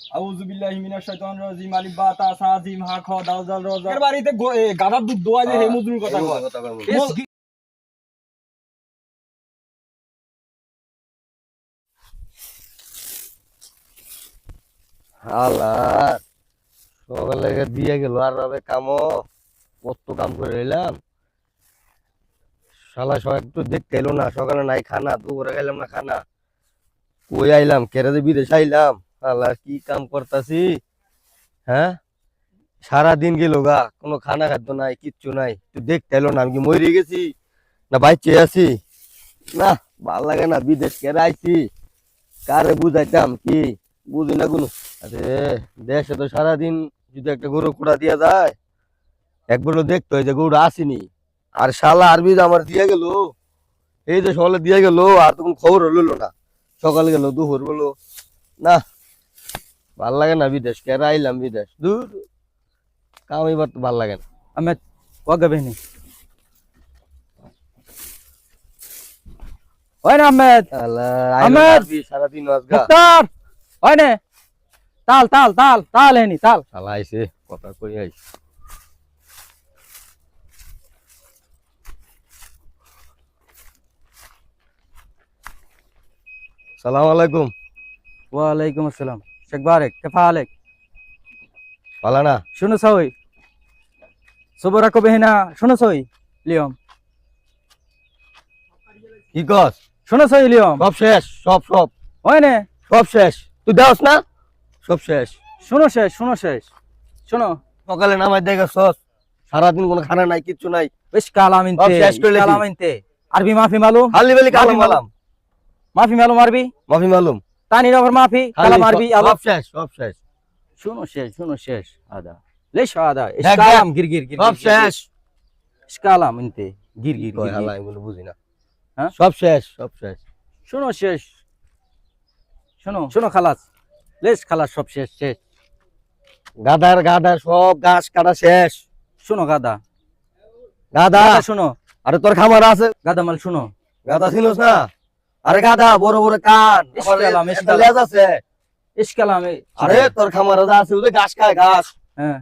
আউযু বিল্লাহি মিনাশ শাইতানির রাজিম আলিফ বা তা সা জিম হা খ দাল র এর বাড়িতে দুধ দোয়া যে হে মজনুর কথা কয়। সকালে দিয়ে গেল আর কামও কত কাম করে এলাম শালা সব একটু দেখতে এলো না সকালে নাই খানা দুপুরে গেলাম না খানা। কই আইলাম কেরে যে বিদেশ আইলাম? হালা কি কাম করতাছি? হ্যাঁ? সারা দিন গেল গা, কোনো খানা খাদ্য নাই, কিচ্ছু নাই। তুই দেখতে এলো না, আমি কি মরে গেছি? না বাইচে আছি? না, ভালো লাগে না, বিদেশ কেরে আইছি? কারে বুঝাইতাম কি? বুঝি না কোনো। আরে, দেশে তো সারাদিন যদি একটা গরু কুড়া দিয়া যায়, একবার হলো দেখতে হয় যে গরুটা আসেনি। আর শালা আরবি আমার দিয়ে গেল, এই যে সকালে দিয়ে গেল, আর তখন খবর হলো না। সকালে গেল, দুপুর বলো না ভালো লাগে না বিদেশ কেরা আইলাম বিদেশ। দূর কাম এবার তো ভালো লাগে না। আহমেদ ওয়াগা বেহনি ওই না আহমেদ? আহমেদ! সারাদিন মুক্তার ওই নে? তাল তাল তাল তাল হেনি তাল। শালা আইছে কথা কই আইছে সালাম আলাইকুম। ওয়ালাইকুম আসসালাম। শেখ বারেক কেফা আলেক ভালো না শুনো সই সুবহ রাখো বেহনা শুনো সই লিয়ম। কি কস? শুনো সই লিয়ম। সব শেষ সব সব। ওই নে? সব শেষ। তুই দেওস না? সব শেষ। শুনো শেষ শুনো শেষ। শুনো। সকালে নামাই দেখে সস সারাদিন কোনো খানা নাই কিচ্ছু নাই। বেশ কালাম ইনতে সব শেষ করে লেছি। কালাম আরবি মাফি মালুম? খালি বেলি কালাম মালাম। মাফি মালুম আরবি? মাফি মালুম। তানি নগর মাফি খালি কালাম সব- শেষ সব শেষ। শুনো শেষ শুনো শেষ আদা। লেশ গির গির গির সব শেষ। ইসকালাম ইনতে গির গির গির হালা এগুলো বুঝি হ্যাঁ? সব শেষ সব শেষ। শুনো শেষ। শুনো শুনো খালাস। লেশ খালাস সব শেষ শেষ। গাদার গাদা সব গাছ কাটা শেষ। শুনো গাদা। গাদা। গাদা শুনো। আরে তোর খামার আছে? গাদা মাল শুনো। গাদা ছিল না? আরে গাদা বড় বড় কান। আছে। হ্যাঁ।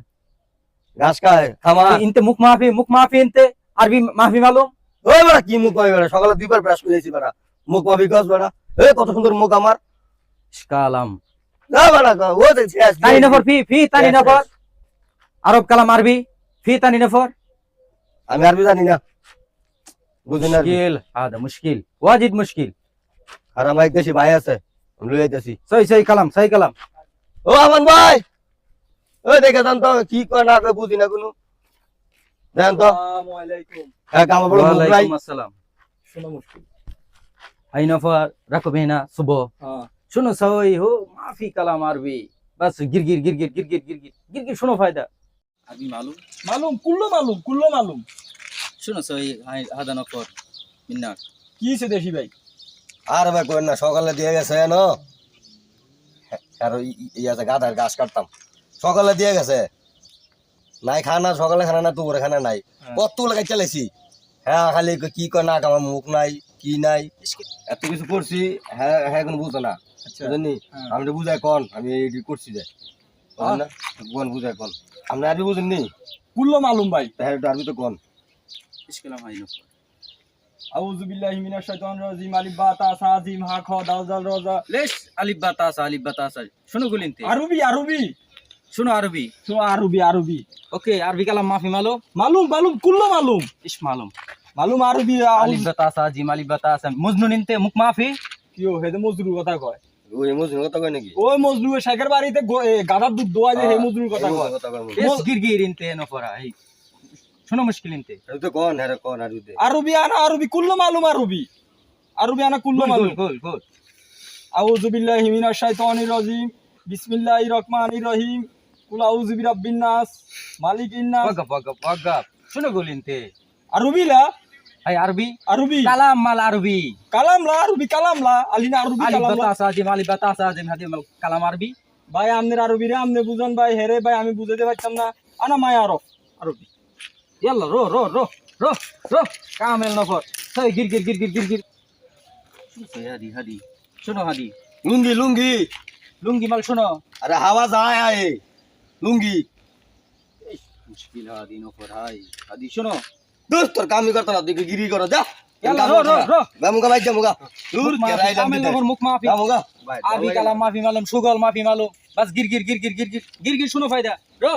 মুখ মাফি মাফি কি মুখ মাফি গছ এ কত মুখ তানি ফি ফি আরব কালাম আরবি ফি তানি নফর। আমি আরবি জানি না। আদা মুশকিল ওয়াজিদ মুশকিল। আর আমার দেশি ভাই আছে লই আইতাছি। সই সই কালাম সই কালাম। ও আমন ভাই! ও দেখে যান তো কি কয় না কয় বুঝি না কোনো। দেখেন তো। হ্যাঁ কামা বড় ওয়ালাইকুম আসসালাম। শোনা মুশকিল। আই নফর রাখো বেনা শুভ। হ্যাঁ। শুনো সই হো মাফি কালাম আরবি। বাস গিরগির গিরগির গির গির গির শুনো গির আমি মালুম। মালুম কুল্লো মালুম কুল্লো মালুম। শুনো সই হাদা নফর মিন্নার। কি সে দেশি ভাই? আর ভাই কই না সকালে দিয়ে গেছে ন আর ই- ই- ই আছে গাধার ঘাস কাটতাম। সকালে দিয়ে গেছে। নাই খানা সকালে খানা না দুপুরে খানা নাই। কত লাগাই চালাইছি হ্যাঁ খালি কি কয় না আমার মুখ নাই কি নাই। এত কিছু করছি হ্যাঁ হ্যাঁ কোনো বুঝতো না। বুঝলি হ্যাঁ। আমি তো বুঝাই কন আমি করছি যে। কোন বুঝাই কন? আপনি আরবি বুঝেননি? কুল্লো মালুম ভাই। একটু আরবি তো কন নফর আউযু বিল্লাহি মিনাশ শাইতানির রাজিম আলিফ বা তা সা জিম হা খ দাল জাল র জ। আলিফ আলিফ শুনো গুলিনতে। আরবি আরবি। শুনো আরবি। তো আরবি আরবি। ওকে আরবি কালাম মাফি মালুম মালুম মালুম কুল্লো মালুম। ইস মালুম। মালুম আরবি আলিফ বাতাস জিম আলিফ বাতাস মজনুন ইনতে মুখ মাফি। কিও হেদে মজদুর কথা কয়। ওই মুসলিম কথা কয় নাকি? ওই মজদুর শেখের বাড়িতে গো- গাধার দুধ দোয়া যে হে কথা কয়। কথা কয় মুসলিম। লেশ গির গির নফরা এই। শুনো মুশকিল ইনতে। এই তো কন হ্যাঁ কন আরবি আনা আরবি কুল্লো মালুম আরবি। আরবি আনা কুল্লো মালুম। গোল গোল আউযু বিল্লাহি মিনাশ শাইতানির রাজিম। বিসমিল্লাহির রহমানির রহিম। কুল আউযু বিরাব্বিন নাস। মালিকিন নাস। ওয়াগাপ ওয়াগাপ ওয়াগাপ শুনো আরবি লা? হাই আরবি? আরবি। কালাম মাল আরবি। কালাম লা আরবি কালাম লা। আলিনা আরবি কালাম লা। বাতাস বাতাস কালাম আরবি। ভাই আমনের আরবি রে আমনে বুঝন ভাই হেরে ভাই আমি বুঝাতে পারতাম না। আনা মায় আরব আরবি। يلا روح روح روح روح روح كامل نفر هاي جير جير جير جير جير جير شوفوا يا هادي هادي شنو هادي لونجي لونجي لونجي مال شنو আরে হাওয়া যায় আয় লুঙ্গি মুশকিল হাদি নফর হাই হাদি শোনো দোস্ত তোর কামই করতে না দেখি গিরি করো যা মাফি মালুম সুগল মাফি মালুম বাস গির গির গির গির গির গির গির শুনো ফায়দা রো